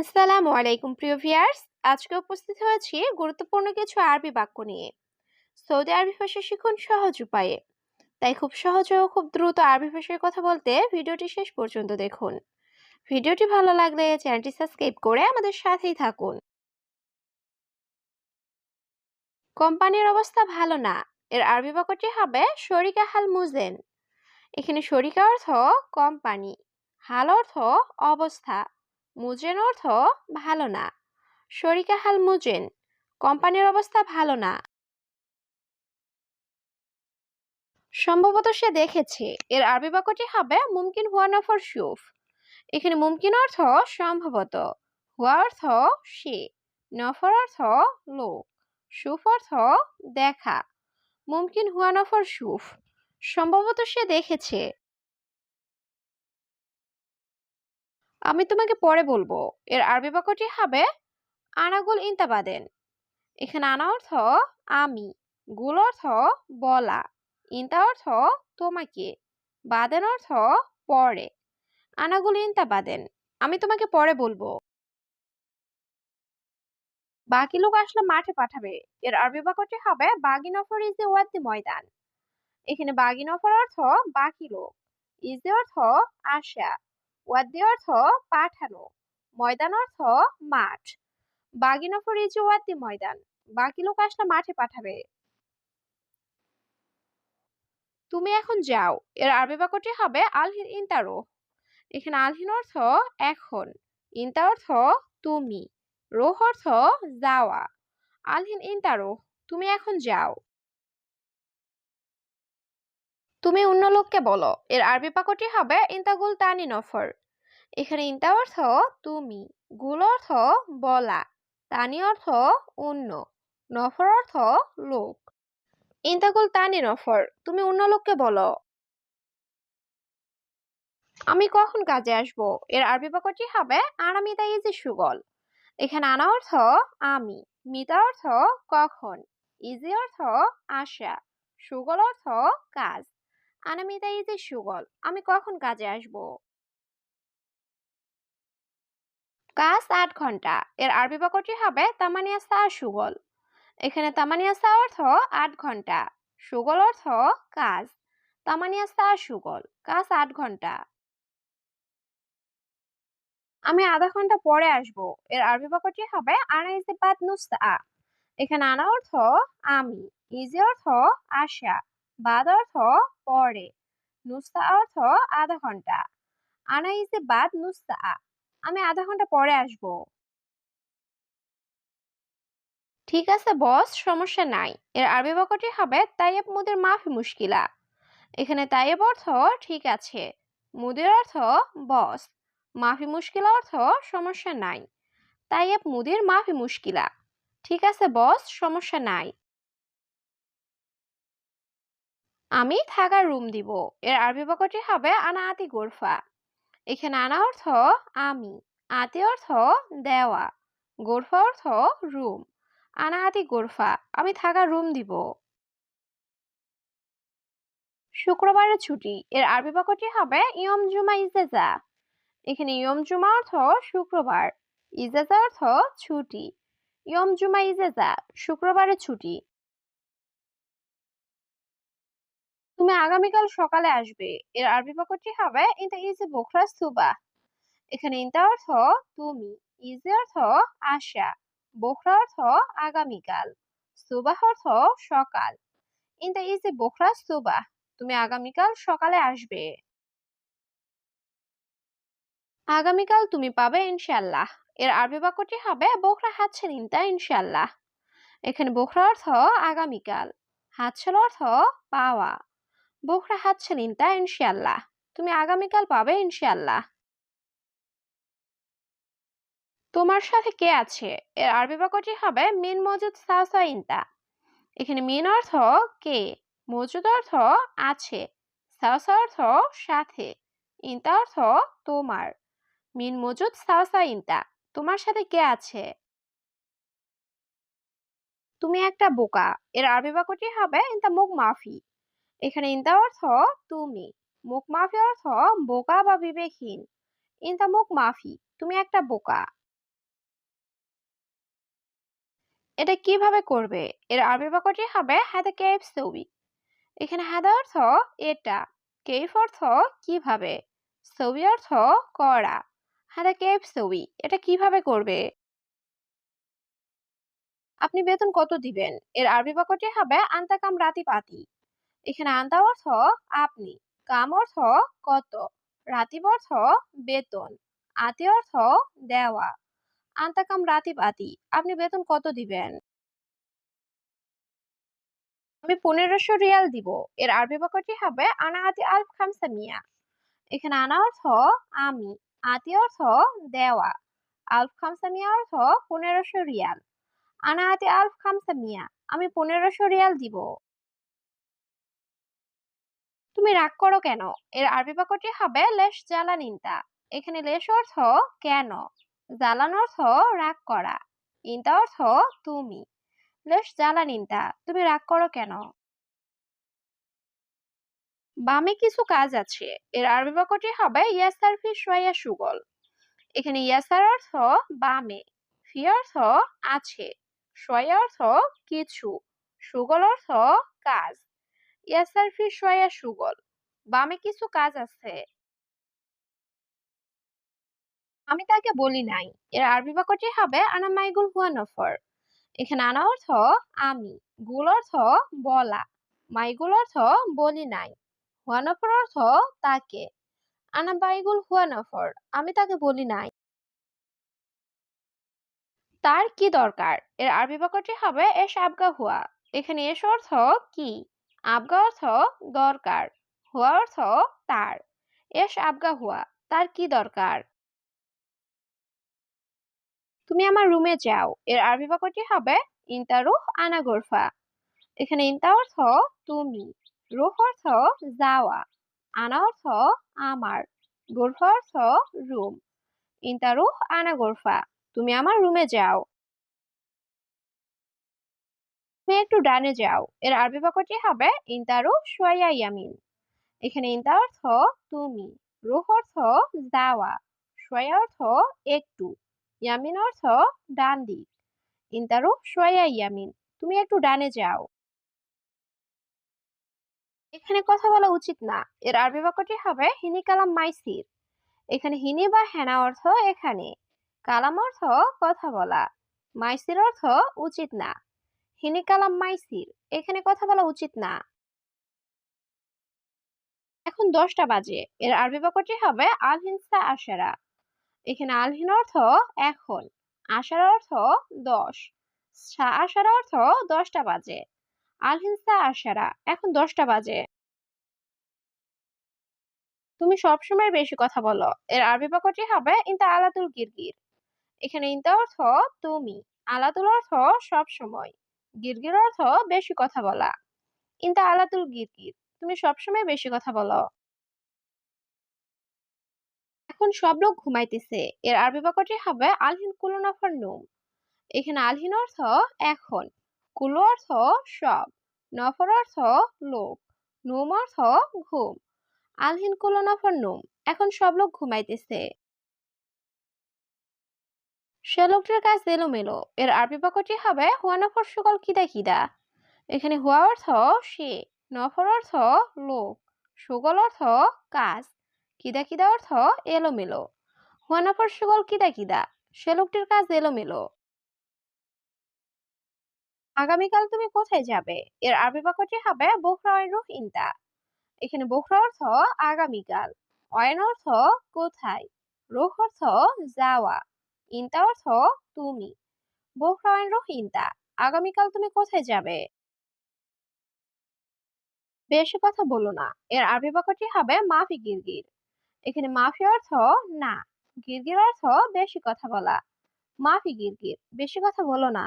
আসসালামু আলাইকুম, প্রিয় ভিয়ার্স আজকে উপস্থিত হয়েছি গুরুত্বপূর্ণ কিছু আরবি বাক্য নিয়ে। সৌদি আরবি ভাষা শিখুন সহজ উপায়ে। তাই খুব সহজে ও খুব দ্রুত আরবি ভাষায় কথা বলতে ভিডিওটি শেষ পর্যন্ত দেখুন। ভিডিওটি ভালো লাগলে চ্যানেলটি সাবস্ক্রাইব করে আমাদের সাথেই থাকুন। কোম্পানির অবস্থা ভালো না। এর আরবি বাক্যটি হবে শরিকা হাল মুজেন। এখানে শরিকা অর্থ কোম্পানি। হাল অর্থ অবস্থা। মুজেন অর্থ ভালো না। শরিকা হাল মুজেন, কোম্পানির অবস্থা ভালো না। সম্ভবত সে দেখেছে, এর আরবি বাক্যটি হবে মুমকিন হুয়া নফর শুফ এখানে মুমকিন অর্থ সম্ভবত, হুয়া অর্থ সে, নফর অর্থ লোক, সুফ অর্থ দেখা। মুমকিন হুয়া নফর সুফ। সম্ভবত সে দেখেছে আমি তোমাকে পরে বলব। এর আরবি বাক্যটি হবে, আনাগুল ইন্তাবাদেন। এখানে আনা অর্থ, আমি। গুল অর্থ, বলা। ইন্তা অর্থ, তোমাকে। বাদেন অর্থ, পরে। আনাগুল ইন্তাবাদেন। আমি তোমাকে পরে বলব। বাকি লোক আসলে মাঠে পাঠাবে। এর আরবি বাক্যটি হবে, বাগি নফর ইজ ওয়াদি ময়দান। এখানে বাগি নফর অর্থ, বাকি লোক। ইজ অর্থ, আশা। ওয়াদ্দি অর্থ পাঠানো, ময়দান অর্থ মাঠ। বাগি নফর ইজ ওয়াদ্দি ময়দান, বাকি লোক আসলে মাঠে পাঠাবে। তুমি এখন যাও, এর আরবি বাক্যটি হবে আলহিন ইন্তারো। এখানে আলহিন অর্থ এখন, ইন্তা অর্থ তুমি, রোহ অর্থ যাওয়া। আলহিন ইন্তারো, তুমি এখন যাও। তুমি অন্য লোককে বলো। এর আরবি বাক্যটি হবে ইন্তাগুল তানি নফর। এখানে ইন্তা অর্থ তুমি, গুল অর্থ বলা, তানি অর্থ অন্য, নফর অর্থ লোক। ইন্তাগুল তানি নফর, তুমি অন্য লোককে বলো। আমি কখন কাজে আসব? এর আরবি বাক্যটি হবে আনামিতা ইজি সুগল। এখানে আনা অর্থ আমি, মিতা অর্থ কখন, ইজি অর্থ আশা, সুগল অর্থ কাজ। আনামিতা ইজি সুগল, আমি কখন কাজে আসব? কাজ আট ঘণ্টা। এর আরবি বাক্যটি হবে তামানিয়া সা সুগল। এখানে তামানিয়া সা অর্থ আট ঘণ্টা। সুগল অর্থ কাজ। তামানিয়া সা সুগল, কাজ আট ঘণ্টা। আমি আধা ঘণ্টা পরে আসব। এর আরবি বাক্যটি হবে আনা ইজে বাদ নুস্তা এখানে আনা অর্থ আমি, ইজে অর্থ আশা। বাদ অর্থ পরে নুস্তা অর্থ আধা ঘণ্টা। আনা ইজে বাদ নুস্তা আমি আধা ঘণ্টা পরে আসব। ঠিক আছে বস, সমস্যা নাই। এর আরবি বাক্যটি হবে তাইয়েব মুদের মাফি মুশকিলা। এখানে তাইয়েব অর্থ ঠিক আছে। মুদের অর্থ বস। মাফি মুশকিলা অর্থ সমস্যা নাই। তাইয়েব মুদির মাফি মুশকিলা। ঠিক আছে বস, সমস্যা নাই। আমি থাকার রুম দিব। এর আরবি বাক্যটি হবে আনা আতি গোরফা। এখানে আনা অর্থ আমি, আতি অর্থ দেওয়া, গোরফা অর্থ রুম আনা আতি গোরফা, আমি থাকার রুম দিব। শুক্রবারের ছুটি, এর আরবি বাক্যটি হবে ইয়ম জুমা ইজেজা এখানে ইয়ম জুমা অর্থ শুক্রবার ইজেজা অর্থ ছুটি। ইয়ম জুমা ইজেজা শুক্রবারের ছুটি। তুমি আগামীকাল সকালে আসবে। এর আরবি বাক্যটি হবে ইনতা ইজে বোখরা সুবা এখানে ইনতা অর্থ তুমি ইজে অর্থ আশা বোখরা অর্থ আগামীকাল সুবাহ অর্থ সকাল। ইনতা ইজে বোখরা সুবা তুমি আগামীকাল সকালে আসবে। আগামীকাল তুমি পাবে ইনশাল্লাহ এর আরবি বাক্যটি হবে, বোখরা হাতছেন ইনতা ইনশাল্লাহ এখানে বোখরা অর্থ আগামীকাল হাতছেন অর্থ পাওয়া। বোখরা হাতছেন ইনতা ইনশাল্লাহ তুমি আগামীকাল পাবে ইনশাল্লাহ তোমার সাথে কে আছে? এর আরবি বাক্যটি হবে, মিন মজুদ সাসা ইনতা এখানে মিন অর্থ কে? মজুদ অর্থ আছে। সাসা অর্থ সাথে। ইনতা অর্থ তোমার। মিন মজুদ সাওসা ইনতা তোমার সাথে কে আছে? তুমি একটা বোকা। এর আরবি বাক্যটি হবে ইনতা মুখ মাফি। এখানে ইনতা অর্থ তুমি। মুখ মাফি অর্থ বোকা বা বিবেকহীন। ইনতা মুখ মাফি, তুমি একটা বোকা। এটা কীভাবে করবে? এর আরবি বাক্যটি হবে হাদা কেফ সৌবি এখানে হাদা অর্থ এটা। কেফ অর্থ কীভাবে? সৌবি অর্থ করা। হাদা কেফ সৌবি এটা কীভাবে করবে? আপনি বেতন কত দিবেন? এর আরবি বাক্যটি হবে আন্তা কাম রাতি পাতি এখানে আন্তা অর্থ আপনি, কাম অর্থ কত, রাতিব অর্থ বেতন, আতি অর্থ দেওয়া আন্তা কাম রাতিব আতি, আপনি বেতন কত দিবেন? আমি পনেরোশো রিয়াল দিব, এর আরবি বাক্যটি হবে আনা আতি আলফ খামসা মিয়া। এখানে আনা অর্থ আমি, আতি অর্থ দেওয়া, আলফ খামসা মিয়া অর্থ পনেরোশো রিয়াল, আনা আতি আলফ খামসা মিয়া, আমি পনেরোশো রিয়াল দিব। তুমি রাগ করো কেন? এর আরবি বাক্যটি হবে লেশ জ্বালানিনতা এখানে লেশ অর্থ কেন? জ্বালান অর্থ রাগ করা। ইনতা অর্থ তুমি। লেশ জ্বালানিনতা তুমি রাগ করো কেন? বামে কিছু কাজ আছে। এর আরবি বাক্যটি হবে ইয়াসার ফি সোয়া সুগল। এখানে ইয়াসার অর্থ বামে। ফি অর্থ আছে। সোয়া অর্থ কিছু। সুগল অর্থ কাজ। ইয়াসার ফি সুগল বামে কিছু কাজ আছে। আমি তাকে বলি নাই, এর আরবি বাক্যটি হবে, আনা মাইগুল হুয়া নফর। এখানে আনা অর্থ, আমি। গুল অর্থ, বলা। মাইগুল অর্থ, বলি নাই। হুয়া নফর অর্থ, তাকে। আনা বাইগুল হুয়া নফর, আমি তাকে বলি নাই। তার কি দরকার? এর আরবি বাক্যটি হবে এস আবগা হুয়া। এখানে এস অর্থ, কি? আবগা অর্থ দরকার, হুয়া অর্থ তার। এস আবগা হুয়া, তার কি দরকার? তুমি আমার রুমে যাও, এর আরবি বাক্যটি হবে ইন্তারুহ আনা গোরফা। এখানে ইন্তা অর্থ তুমি, রুহ অর্থ যাওয়া, আনা অর্থ আমার, গোরফা অর্থ রুম ইন্তারুহ আনা গোরফা, তুমি আমার রুমে যাও। একটু ডানে যাও। এর আরবি বাক্যটি হবে ইন্তারু সোয়া ইয়ামিন। এখানে ইন্তা অর্থ তুমি, রুহ অর্থ যাওয়া সোয়া অর্থ একটু, ইয়ামিন অর্থ ডান দিক। ইন্তারু সোয়া ইয়ামিন, তুমি একটু ডানে যাও। এখানে কথা বলা উচিত না। এর আরবি বাক্যটি হবে হিনি কালাম মাইসির। এখানে হিনি বা হেনা অর্থ এখানে। কালাম অর্থ কথা বলা। মাইসির অর্থ উচিত না। হিনি কালাম মাইসির, এখানে কথা বলা উচিত না। এখন দশটা বাজে, এর আরবি বাক্যটি হবে আল হিনসা আশারা। এখানে আলহিন অর্থ এখন আশার অর্থ দশ আশার অর্থ দশটা বাজে। আলহিনসা আশারা এখন দশটা বাজে। তুমি সবসময় বেশি কথা বলো, এর আরবি বাক্যটি হবে ইন্তা আলাতুল গিরগির এখানে ইন্তা অর্থ তুমি আলাতুল অর্থ সব সময় গিরগির অর্থ বেশি কথা বলা। ইন্তা আলাতুল গিরগির, তুমি সবসময় বেশি কথা বলো। এখন সব লোক ঘুমাইতেছে। এর আরবি বাক্যটি হবে আলহিন কুলু নফর নুম। এখানে আলহিন অর্থ এখন, কুলু অর্থ সব, নফর অর্থ লোক, নুম অর্থ ঘুম। আলহিন কুলু নফর নুম, এখন সব লোক ঘুমাইতেছে। সে লোকটির কাজ এলোমেলো। এর আরবি বাক্যটি হবে, হুয়া নফর সুকল কিদা কিদা? এখানে হুয়া অর্থ সে, নফর অর্থ লোক, সুগল অর্থ কাজ, কিদা কিদা অর্থ এলোমেলো। হুয়া নফর সুগল কিদা কিদা? সে লোকটির কাজ এলোমেলো। আগামীকাল তুমি কোথায় যাবে? এর আরবি বাক্যটি হবে, বোখরা রুহ ইন্তা। এখানে বোখরা অর্থ আগামীকাল। অয়ন অর্থ কোথায়? রুহ অর্থ যাওয়া। ইন্তা অর্থ তুমি। বোহরাওয়ান রুহ ইন্তা আগামীকাল তুমি কোথায় যাবে? বেশি কথা বলো না, এর আরবি বাক্যটি হবে মাফি গিরগির। এখানে মাফি অর্থ না, গিরগির অর্থ বেশি কথা বলা। মাফি গিরগির, বেশি কথা বলো না।